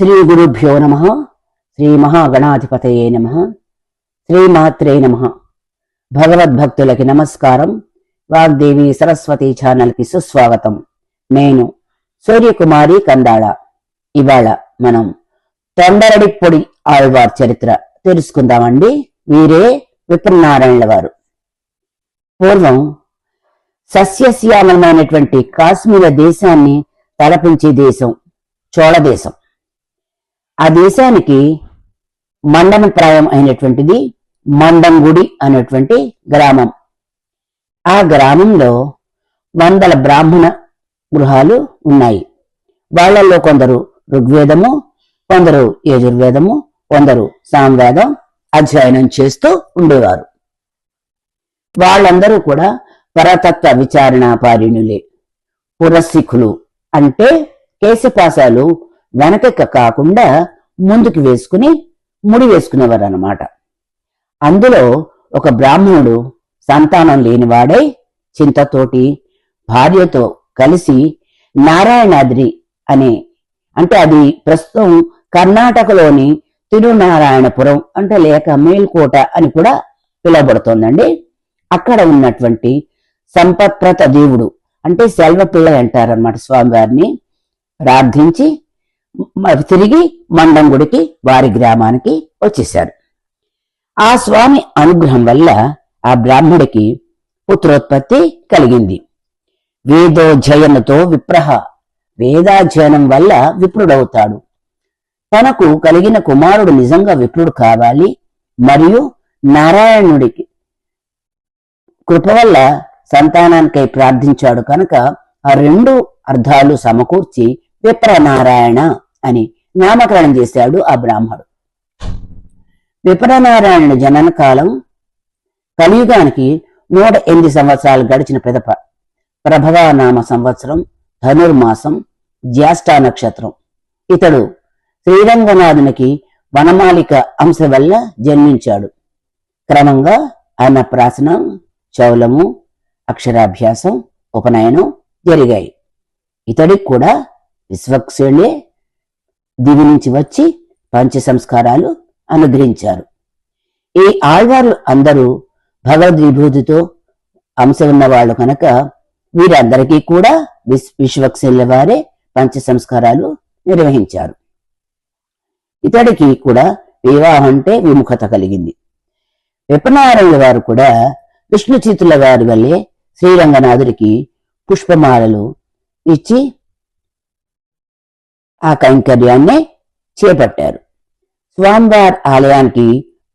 శ్రీ గురుభ్యో నమ శ్రీ మహాగణాధిపతయే నమ శ్రీమాత్రే నమ. భగవద్భక్తులకి నమస్కారం వాగ్దేవి సరస్వతి ఛానల్కి సుస్వాగతం. నేను సూర్యకుమారి కందాళ. ఇవాళ మనం తొండరడి పొడి ఆళ్వార్ చరిత్ర తెలుసుకుందామండి. వీరే విప్రనారాయణుల వారు పూర్వం సస్యశ్యామలమైనటువంటి కాశ్మీర దేశాన్ని తలపించే దేశం చోళ దేశం. ఆ దేశానికి మండనప్రాయం అయినటువంటిది మండంగుడి అనేటువంటి గ్రామం. ఆ గ్రామంలో వందల బ్రాహ్మణ గృహాలు ఉన్నాయి. వాళ్ళల్లో కొందరు ఋగ్వేదము కొందరు యజుర్వేదము కొందరు సామవేదం అధ్యయనం చేస్తూ ఉండేవారు. వాళ్ళందరూ కూడా పరతత్వ విచారణ పారిణులే. పురశిఖులు అంటే కేశపాసాలు వెనకక కాకుండా ముందుకు వేసుకుని ముడి వేసుకునేవారు అనమాట అందులో ఒక బ్రాహ్మణుడు సంతానం లేనివాడై చింతతోటి భార్యతో కలిసి నారాయణాద్రి అనే అంటే అది ప్రస్తుతం కర్ణాటకలోని తిరునారాయణపురం అంటే లేక మేల్కోట అని కూడా పిలువబడుతోందండి. అక్కడ ఉన్నటువంటి సంపత్ప్రత దేవుడు అంటే సెల్వ పిల్ల అంటారనమాట స్వామివారిని. ప్రార్థించి తిరిగి మండంగుడికి వారి గ్రామానికి వచ్చేశారు. ఆ స్వామి అనుగ్రహం వల్ల ఆ బ్రాహ్మడికి పుత్రోత్పత్తి కలిగింది. వేదోధ్యయనతో విప్రహ వేదాధ్యయనం వల్ల విప్రుడవుతాడు. తనకు కలిగిన కుమారుడు నిజంగా విప్రుడు కావాలి మరియు నారాయణుడికి కృప వల్ల సంతానానికై ప్రార్థించాడు కనుక ఆ రెండు అర్థాలు సమకూర్చి విప్రనారాయణ అని నామకరణం చేశాడు ఆ బ్రాహ్మడు. విప్రనారాయణుడి జనన కాలం కలియుగానికి నూట ఎనిమిది సంవత్సరాలు గడిచిన పెదప ప్రభవానామ సంవత్సరం ధనుర్మాసం జ్యేష్ఠ నక్షత్రం. ఇతడు శ్రీరంగనాథునికి వనమాలిక అంశ వల్ల జన్మించాడు. క్రమంగా అన్నప్రాసన చౌలము అక్షరాభ్యాసం ఉపనయనం జరిగాయి. ఇతడికి కూడా విశ్వక్సేనే దివి నుంచి వచ్చి పంచ సంస్కారాలు అనుగ్రహించారు. ఈ ఆళ్వార్లు అందరూ భగవద్విభూతితో అంశ ఉన్నవాళ్ళు కనుక వీరందరికీ కూడా విశ్ విశ్వక్సేన్ల వారే పంచ సంస్కారాలు నిర్వహించారు. ఇతడికి కూడా వివాహం అంటే విముఖత కలిగింది. విపనారాయణ వారు కూడా విష్ణు చేతుల వారి వల్లే శ్రీరంగనాథుడికి పుష్పమాలలు ఇచ్చి ఆ కైంకర్యాన్ని చేపట్టారు. స్వామివార్ ఆలయానికి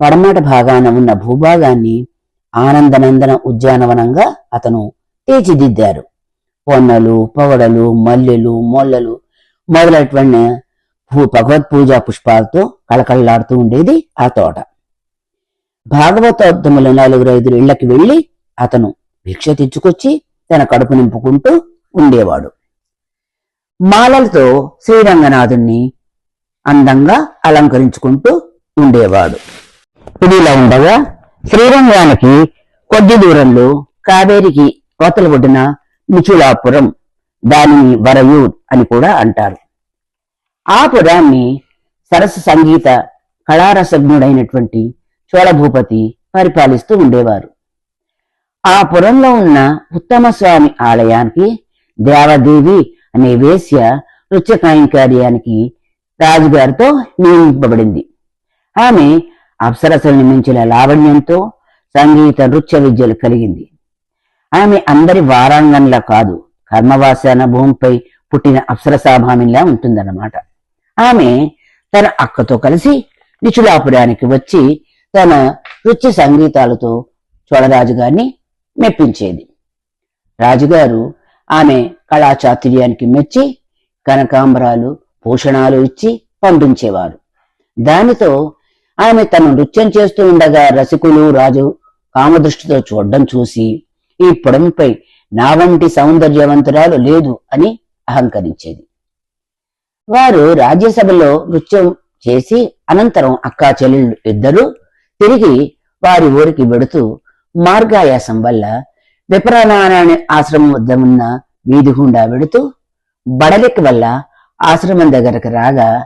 పడమట భాగాన ఉన్న భూభాగాన్ని ఆనందనందన ఉద్యానవనంగా అతను తీర్చిదిద్దారు. పొన్నలు పవడలు మల్లెలు మొల్లలు మొదలైనటువంటి భూ భగవత్ పూజా పుష్పాలతో కళకళలాడుతూ ఉండేది ఆ తోట. భాగవతోత్తముల నలుగురు ఐదు ఇళ్ళకి వెళ్ళి అతను భిక్ష తెచ్చుకొచ్చి తన కడుపు నింపుకుంటూ ఉండేవాడు. మాలలతో శ్రీరంగనాథుణ్ణి అందంగా అలంకరించుకుంటూ ఉండేవాడు. ఇది ఇలా ఉండగా శ్రీరంగానికి కొద్ది దూరంలో కావేరికి కోతల ఒడ్డున మిచులాపురం దానిని వరయూర్ అని కూడా అంటారు. ఆ పురాన్ని సరస సంగీత కళారసజ్ఞుడైనటువంటి చోళభూపతి పరిపాలిస్తూ ఉండేవారు. ఆ పురంలో ఉన్న ఉత్తమ స్వామి ఆలయానికి దేవదేవి అనే వేశ్య నృత్య కార్యానికి రాజుగారితో నియమింపబడింది. ఆమె అప్సరసల్ని మించిన లావణ్యంతో సంగీత నృత్య విద్యలు కలిగింది. ఆమె అందరి వారాంగంలా కాదు కర్మవాసన భూమిపై పుట్టిన అప్సరసాభామిలా ఉంటుందన్నమాట. ఆమె తన అక్కతో కలిసి నిచులాపురానికి వచ్చి తన నృత్య సంగీతాలతో చోళరాజు గారిని మెప్పించేది. రాజుగారు ఆమె కళాచాతుర్యానికి మెచ్చి కనకాంబరాలు భూషణాలు ఇచ్చి పంపించేవారు. దానితో ఆమె తను నృత్యం చేస్తూ ఉండగా రసికులు రాజు కామదృష్టితో చూడడం చూసి ఈ పొడమిపై నా వంటి సౌందర్యవంతురాలు లేదు అని అహంకరించేది. వారు రాజ్యసభలో నృత్యం చేసి అనంతరం అక్కా చెల్లెళ్ళు ఇద్దరు తిరిగి వారి ఊరికి వెడుతూ మార్గాయాసం వల్ల విప్రనారాయణ ఆశ్రమం వద్ద ఉన్న వీధి గుండా వెడుతూ బడలిక వల్ల ఆశ్రమం దగ్గరకు రాగా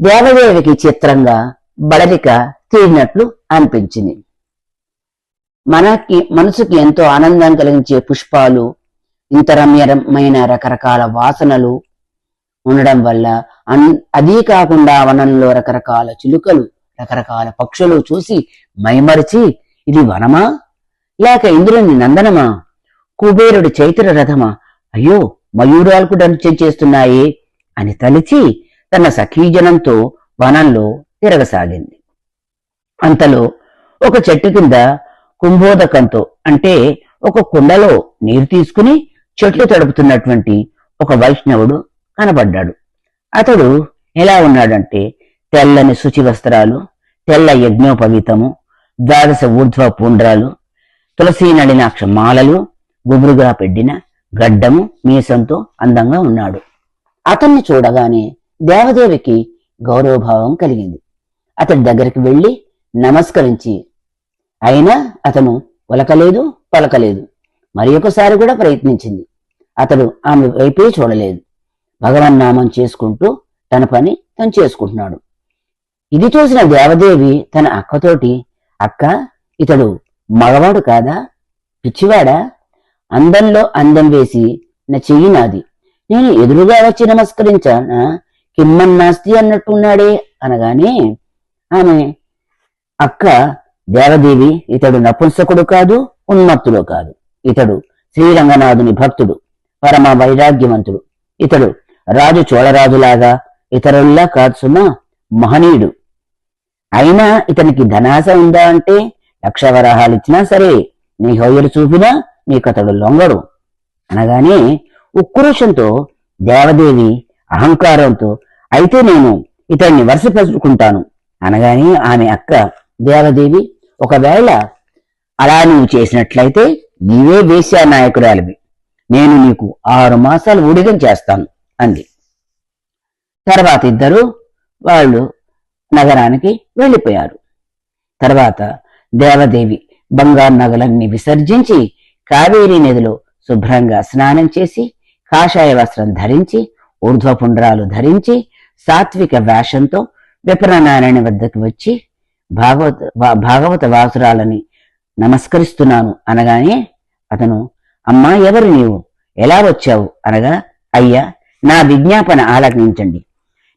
దేవదేవికి చిత్రంగా బడలిక తీరినట్లు అనిపించింది. మనకి మనసుకి ఎంతో ఆనందం కలిగించే పుష్పాలు ఇంత రమ్యమైన రకరకాల వాసనలు ఉండడం వల్ల అన్- అదీ కాకుండా వనంలో రకరకాల చిలుకలు రకరకాల పక్షులు చూసి మైమరిచి ఇది వనమా? లేక ఇంద్రుని నందనమా? కుబేరుడి చైత్ర రథమా? అయ్యో మయూరాలకు నృత్యం చేస్తున్నాయి అని తలిచి తన సఖీజనంతో వనంలో తిరగసాగింది. అంతలో ఒక చెట్టు కింద కుంభోదకంతో అంటే ఒక కుండలో నీరు తీసుకుని చెట్లు తడుపుతున్నటువంటి ఒక వైష్ణవుడు కనబడ్డాడు. అతడు ఎలా ఉన్నాడంటే తెల్లని శుచి వస్త్రాలు తెల్ల యజ్ఞోపవీతము ద్వాదశ ఊర్ధ్వ పుండ్రాలు తులసి నళినాక్ష మాలలు గుబురుగా పెట్టిన గడ్డము మీసంతో అందంగా ఉన్నాడు. అతన్ని చూడగానే దేవదేవికి గౌరవభావం కలిగింది. అతడి దగ్గరికి వెళ్ళి నమస్కరించి అయినా అతను ఉలకలేదు పలకలేదు. మరి ఒకసారి కూడా ప్రయత్నించింది. అతడు ఆమె వైపే చూడలేదు. భగవన్నామం చేసుకుంటూ తన పని తను చేసుకుంటున్నాడు. ఇది చూసిన దేవదేవి తన అక్కతోటి అక్క ఇతడు మగవాడు కాదా? పిచ్చివాడా? అందంలో అందం వేసి నా చెయ్యి నాది. నేను ఎదురుగా వచ్చి నమస్కరించానా? కిమ్మన్నాస్తి అన్నట్టున్నాడే అనగానే ఆమె అక్క దేవదేవి ఇతడు నపుంసకుడు కాదు ఉన్మత్తుడు కాదు. ఇతడు శ్రీరంగనాథుని భక్తుడు పరమ వైరాగ్యవంతుడు. ఇతడు రాజు చోళరాజులాగా ఇతరుల్లా కాదు సుమా మహనీయుడు. అయినా ఇతనికి ధనాశ ఉందా అంటే లక్ష వరాహాలు ఇచ్చినా సరే నీ హోయలు చూపినా మీకతడు లొంగడు అనగానే ఉక్రోషంతో దేవదేవి అహంకారంతో అయితే నేను ఇతన్ని వరుసపరుచుకుంటాను. అనగానే ఆమె అక్క దేవదేవి ఒకవేళ అలా నువ్వు చేసినట్లయితే నీవే వేశ్యా నాయకురాలివి. నేను నీకు ఆరు మాసాలు ఊడిగం చేస్తాను అంది. తర్వాత ఇద్దరు వాళ్ళు నగరానికి వెళ్ళిపోయారు. తర్వాత దేవదేవి బంగారు నగలన్నీ విసర్జించి కావేరీ నదిలో శుభ్రంగా స్నానం చేసి కాషాయ వస్త్రం ధరించి ఊర్ధ్వపుండ్రాలు ధరించి సాత్విక వేషంతో విప్రనారాయణ వద్దకు వచ్చి భాగవత భాగవత వాసురాలని నమస్కరిస్తున్నాను అనగానే అతను అమ్మా ఎవరు నీవు? ఎలా వచ్చావు? అనగా అయ్యా నా విజ్ఞాపన ఆలకించండి.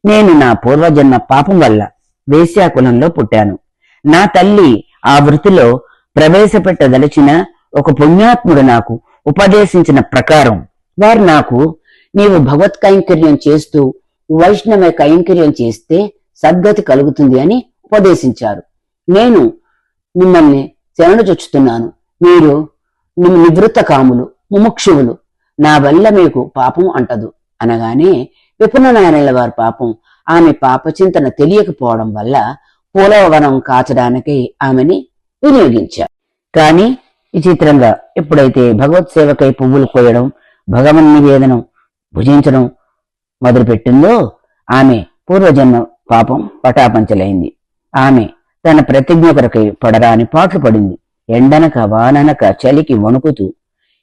నేను నా పూర్వజన్మ పాపం వల్ల వేశ్యాకులంలో పుట్టాను. నా తల్లి ఆ వృత్తిలో ప్రవేశపెట్టదలిచిన ఒక పుణ్యాత్ముడు నాకు ఉపదేశించిన ప్రకారం వారు నాకు నీవు భగవత్ కైంకర్యం చేస్తూ వైష్ణవ కైంకర్యం చేస్తే సద్గతి కలుగుతుంది అని ఉపదేశించారు. నేను మిమ్మల్ని శరణు చొచ్చుతున్నాను మీరు నివృత్త కాములు ముముక్షువులు. నా వల్ల మీకు పాపం అంటదు. అనగానే విపుణనారాయణ వారి పాపం ఆమె పాపచింతన తెలియకపోవడం వల్ల పూలవనం కాచడానికి ఆమెని వినియోగించారు. కానీ విచిత్రంగా ఎప్పుడైతే భగవత్ సేవకై పువ్వులు కోయడం భగవన్ నివేదనం భుజించడం మొదలుపెట్టిందో ఆమె పూర్వజన్మ పాపం పటాపంచలైంది. ఆమె తన ప్రతిజ్ఞ కొరకై పడరాని పాట్లు పడింది. ఎండనక వాననక చలికి వణుకుతూ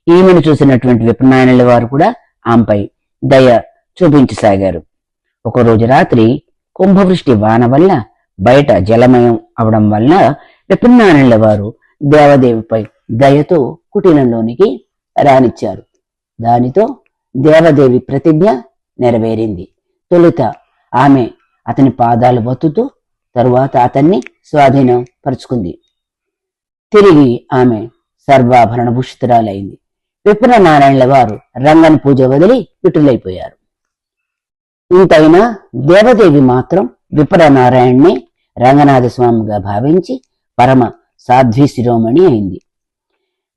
ఈమెను చూసినటువంటి విప్రనాయనుల వారు కూడా ఆమెపై దయ చూపించసాగారు. ఒకరోజు రాత్రి కుంభవృష్టి వాన వల్ల బయట జలమయం అవడం వల్ల విప్రనారాయణుల వారు దేవదేవిపై దయతో కుటీరంలోనికి రానిచ్చారు. దానితో దేవదేవి ప్రతిజ్ఞ నెరవేరింది. తొలుత ఆమె అతని పాదాలు బతుతూ తరువాత అతన్ని స్వాధీనం పరుచుకుంది తిరిగి ఆమె సర్వాభరణ భూషితురాలైంది. విపుల నారాయణుల వారు రంగని పూజ వదిలి విటులైపోయారు. ఇంతైనా దేవదేవి మాత్రం విపుల నారాయణ్ణి రంగనాథ స్వామిగా భావించి పరమ సాధ్వి శిరోమణి అయింది.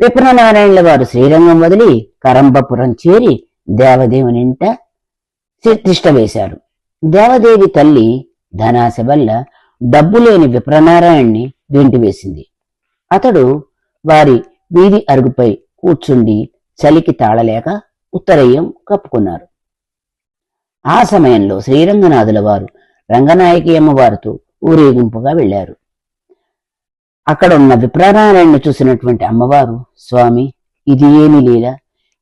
విపుల వారు శ్రీరంగం వదిలి కరంబపురం చేరి దేవదేవునింట తిష్ట వేశారు. దేవదేవి తల్లి ధనాశ వల్ల డబ్బు లేని విప్రనారాయణ్ణి వేసింది. అతడు వారి వీధి అరుగుపై కూర్చుండి చలికి తాళలేక ఉత్తరయ్యం కప్పుకున్నారు. ఆ సమయంలో శ్రీరంగనాథుల వారు రంగనాయకి అమ్మవారితో ఊరేగింపుగా వెళ్ళారు అక్కడ ఉన్న విప్రనారాయణను చూసినటువంటి అమ్మవారు స్వామి ఇది ఏమి లీల.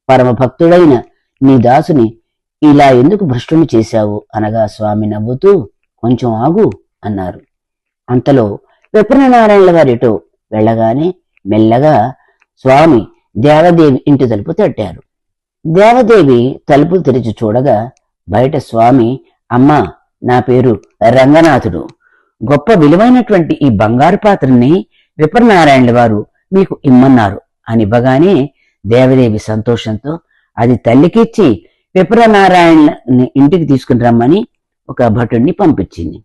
పరమ భక్తుడైన నీ దాసుని ఇలా ఎందుకు భ్రష్టుని చేశావు? అనగా స్వామి నవ్వుతూ కొంచెం ఆగు అన్నారు. అంతలో విప్రనారాయణుల వారిటో వెళ్ళగానే మెల్లగా స్వామి దేవదేవి ఇంటి తలుపు తట్టారు. దేవదేవి తలుపులు తెరిచి చూడగా బయట స్వామి అమ్మా నా పేరు రంగనాథుడు. గొప్ప విలువైనటువంటి ఈ బంగారు పాత్రని విప్రనారాయణుల వారు మీకు ఇమ్మన్నారు. అని ఇవ్వగానే దేవదేవి సంతోషంతో అది తల్లికిచ్చి విప్రనారాయణ ఇంటికి తీసుకుని రమ్మని ఒక భటుణ్ణి పంపించింది.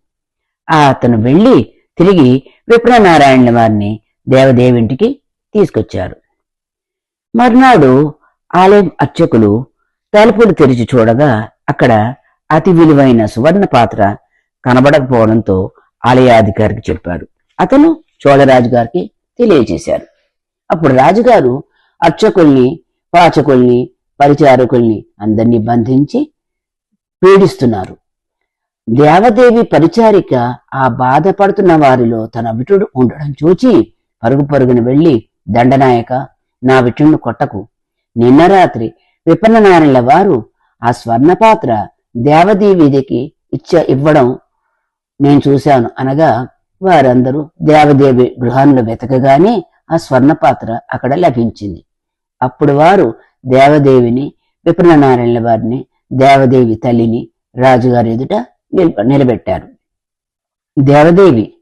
ఆ అతను వెళ్ళి తిరిగి విప్రనారాయణుల వారిని దేవదేవి ఇంటికి తీసుకొచ్చారు. మర్నాడు ఆలయం అర్చకులు తలుపులు తెరిచి చూడగా అక్కడ అతి విలువైన సువర్ణ పాత్ర కనబడకపోవడంతో ఆలయాధికారికి చెప్పారు అతను చోళరాజు గారికి తెలియజేశారు. అప్పుడు రాజుగారు అర్చకుల్ని పాచకుల్ని పరిచారకుల్ని అందరినీ బంధించి పీడిస్తున్నారు. దేవదేవి పరిచారిక ఆ బాధపడుతున్న వారిలో తన విటుడు ఉండడం చూచి పరుగు పరుగున వెళ్ళి దండనాయక నా విటుణ్ణి కొట్టకు. నిన్న రాత్రి విపన్ననారాయణ వారు ఆ స్వర్ణపాత్ర దేవదేవిదికి ఇచ్చ ఇవ్వడం నేను చూశాను. అనగా వారందరూ దేవదేవి గృహంలో వెతకగానే ఆ స్వర్ణపాత్ర అక్కడ లభించింది. అప్పుడు వారు దేవదేవిని విప్రనారాయణ వారిని దేవదేవి తల్లిని రాజుగారి ఎదుట నిలబ- నిలబెట్టారు. దేవదేవి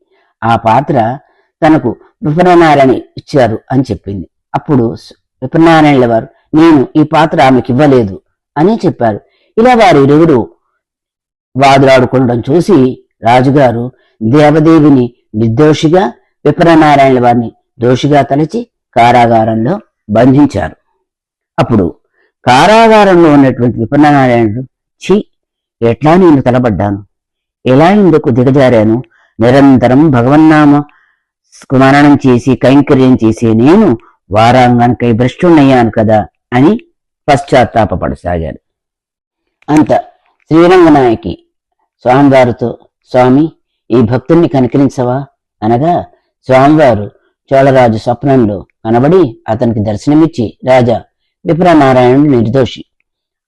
ఆ పాత్ర తనకు విప్రనారాయణ ఇచ్చారు అని చెప్పింది. అప్పుడు స్- విప్రనారాయణ వారు నేను ఈ పాత్ర ఆమెకి ఇవ్వలేదు అని చెప్పారు. ఇలా వారు ఇరువురు వాదులాడుకోవడం చూసి రాజుగారు దేవదేవిని నిర్దోషిగా విప్రనారాయణ వారిని దోషిగా తలచి కారాగారంలో బంధించారు. అప్పుడు కారాగారంలో ఉన్నటువంటి విప్రనారాయణుడు ఛీ ఎట్లా నేను తలబడ్డాను ఎలా ఇందుకు దిగజారాను? నిరంతరం భగవన్నామ స్మరణం చేసి కైంకర్యం చేసి నేను వారాంగానికై భ్రష్టున్నయ్యాను కదా అని పశ్చాత్తాపపడసాగారు అంత శ్రీరంగనాయకి స్వామివారితో స్వామి ఈ భక్తుణ్ణి కనికరించవా? అనగా స్వామివారు చోళరాజు స్వప్నంలో కనబడి అతనికి దర్శనమిచ్చి రాజా విప్రనారాయణుడు నిర్దోషి.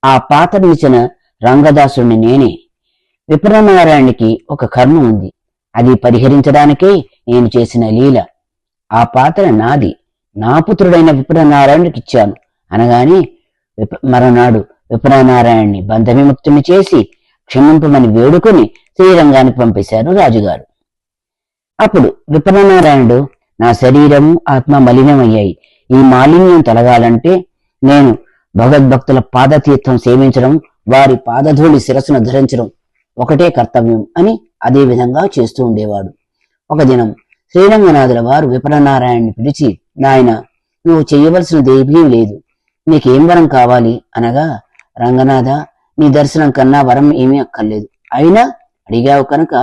ఆ పాత్రనిచ్చిన రంగదాసుని నేనే. విప్రనారాయణుడికి ఒక కర్మ ఉంది. అది పరిహరించడానికే నేను చేసిన లీల. ఆ పాత్ర నాది. నా పుత్రుడైన విప్రనారాయణుడికి ఇచ్చాను అనగానే విప మరనాడు విప్రనారాయణ్ణి బంధవిముక్తుని చేసి క్షమింపమని వేడుకొని శ్రీరంగానికి పంపేశారు రాజుగారు. అప్పుడు విప్రనారాయణుడు నా శరీరము ఆత్మ మలినమయ్యాయి. ఈ మాలిన్యం తొలగాలంటే నేను భగవద్భక్తుల పాదతీర్థం సేవించడం వారి పాదధూళి శిరస్సును ధరించడం ఒకటే కర్తవ్యం అని అదే విధంగా చేస్తూ ఉండేవాడు. ఒక దినం శ్రీరంగనాథుల వారు విప్రనారాయణ్ణి పిలిచి నాయన నువ్వు చేయవలసినది ఏమీ లేదు. నీకేం వరం కావాలి? అనగా రంగనాథ నీ దర్శనం కన్నా వరం ఏమీ అక్కర్లేదు. అయినా అడిగావు కనుక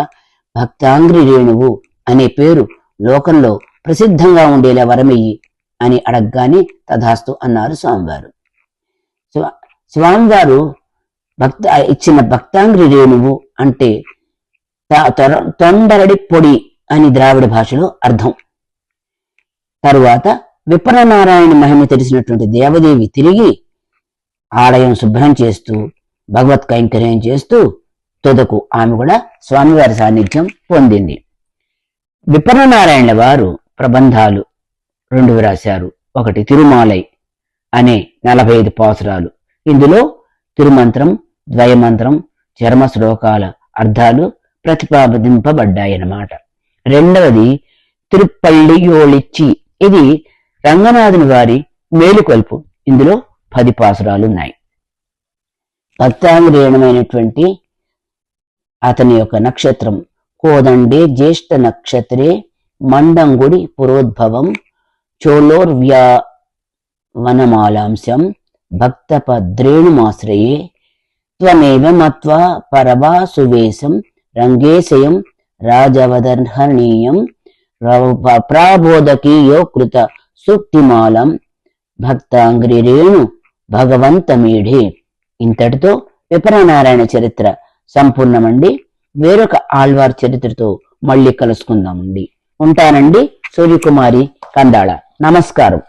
భక్తాంగ్రి రేణువు అనే పేరు లోకంలో ప్రసిద్ధంగా ఉండేలా వరమయ్యి అని అడగగానే తథాస్తు అన్నారు స్వామివారు. స్వామివారు భక్త ఇచ్చిన భక్తాంగ్రి రేణువు అంటే తొండరడి పొడి అని ద్రావిడ భాషలో అర్థం. తరువాత విప్రనారాయణ మహిమ తెలిసినటువంటి దేవదేవి తిరిగి ఆలయం శుభ్రం చేస్తూ భగవత్ కైంకర్యం చేస్తూ తుదకు ఆమె కూడా స్వామివారి సాన్నిధ్యం పొందింది. విప్రనారాయణ వారు ప్రబంధాలు రెండు రాశారు ఒకటి తిరుమాలై అనే నలభై ఐదు పాసురాలు. ఇందులో తిరుమంత్రం ద్వయమంత్రం చర్మ శ్లోకాల అర్థాలు ప్రతిపాదింపబడ్డాయన్నమాట. రెండవది తిరుపల్లియోళిచ్చి ఇది రంగనాథుని వారి మేలుకొల్పు. ఇందులో పది పాసురాలు ఉన్నాయి భక్తాంగ్రేయణమైనటువంటి అతని యొక్క నక్షత్రం. కోదండే జ్యేష్ఠ నక్షత్రే మండంగుడి పురోద్భవం. చోళోర్వ్యా వనమాలాంశం భక్తపద్రేణుమాశ్రయే. త్వమేవ మత్వా పరవాసువేశం రంగేశయం రాజవదర్హణీయం. ప్రాబోధకీయో కృత సూక్తిమాలం భక్తాంగ్రిరేణు భగవంతమీఢే. ఇంతటితో విపరనారాయణ చరిత్ర సంపూర్ణమండి. వేరొక ఆళ్వార్ చరిత్రతో మళ్ళీ కలుసుకుందామండి. ఉంటానండి సూర్యకుమారి కందాళ. నమస్కారం.